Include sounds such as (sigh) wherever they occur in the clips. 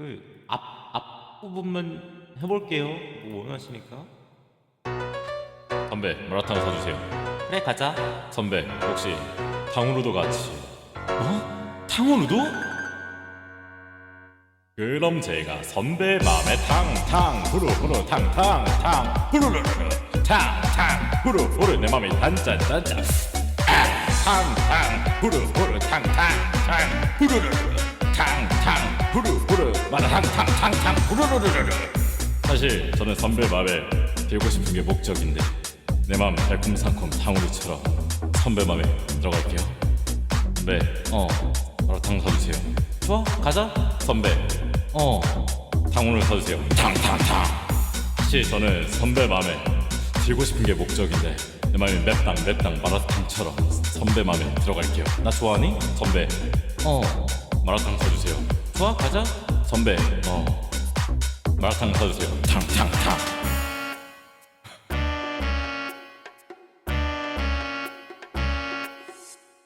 그 앞 앞부분만 해볼게요. 뭐 원하시니까. 선배 마라탕 사주세요. 그래 가자. 선배 혹시 탕후루도 같이. 어? 탕후루도? 그럼 제가 선배 맘에 탕탕 후루후루 탕탕 탕 후루루루 탕탕 후루후루 내 맘이 단짠단짠 아, 탕탕 후루후루 탕탕 탕 후루루루 탕탕 후루 후루 마라탕탕탕탕 후루루루루 사실 저는 선배 맘에 들고 싶은 게 목적인데 내맘 달콤상콤 탕후루처럼 선배 맘에 들어갈게요 네, 어 마라탕 사주세요 좋아 가자. 선배 어. 탕후루 사주세요. 탕탕탕. 사실 저는 선배 마음에 들고 싶은 게 목적인데 내 마음이 맵당 맵당 마라탕처럼 선배 마음에 들어갈게요. 나 좋아하니? 선배 어. 마라탕 사주세요. 좋아 가자. 선배 어 마라탕 사주세요. 탕탕탕.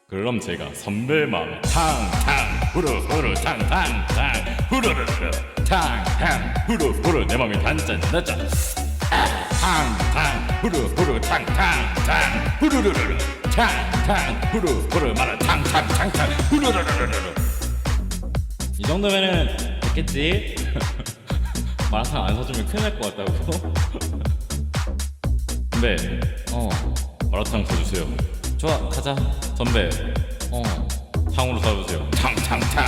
그럼 제가 선배 마음에 탕탕 후루후루 탕탕탕 후루루루 탕탕 후루후루 내 마음이 단짠 단짠 아, 탕탕 후루후루 탕탕탕 후루루루 탕탕 후루후루 마라 탕탕탕탕 후루루루루루 이 정도면은 됐겠지. (laughs) 마라탕 안 사주면 큰일 날 것 같다고. (laughs) 선배 어. 마라탕 사주세요. 좋아 가자. 선배 어. 탕으로 사주세요. 탕 탕 탕.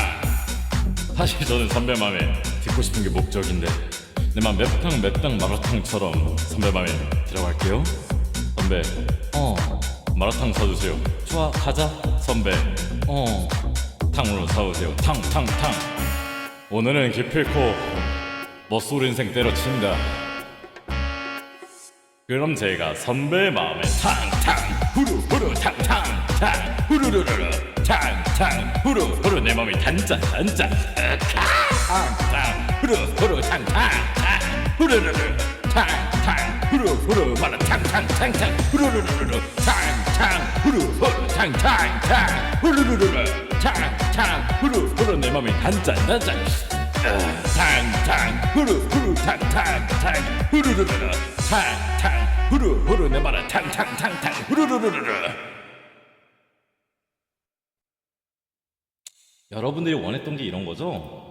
사실 저는 선배 맘에 듣고 싶은 게 목적인데 내맘 맵탕 맵탕 마라탕처럼 선배 맘에 들어갈게요. 선배 어. 마라탕 사주세요. 좋아 가자. 선배 어. 탕으로 사오세요. 탕탕탕. 오늘은 기필코 멋술 인생 때려친다. 그럼 제가 선배 마음에 탕탕 후루후루 탕탕탕 후루루루루 탕탕 후루후루 내 마음이 단짠 단짠 탕탕 후루후루 탕탕탕 후루루루 탕탕 후루 후루 마라 탕탕탕탕 후루루루루 탕탕 후루 후루 탕탕탕 후루루루루 탕탕 후루 후루 내 마음이 단짠 단짠. 탕탕 후루 후루 탕탕탕 후루루루루 탕탕 후루 후루 내 말아 탕탕탕탕 후루루루루. 여러분들이 원했던 게 이런 거죠?